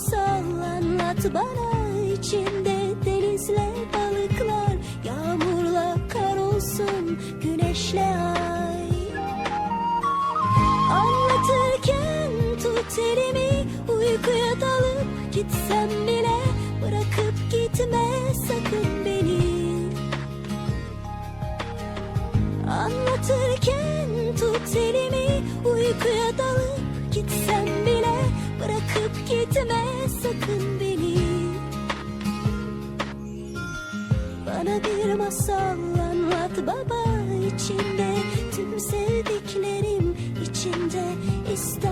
masal anlat bana içinde denizle balıklar Yağmurla kar olsun güneşle ay. Anlatırken tut elimi Uykuya dalıp gitsem bile Bırakıp gitme sakın beni. Anlatırken tut elimi Uykuya dalıp bana bir masal anlat baba içinde. Tüm sevdiklerim içinde. Olsun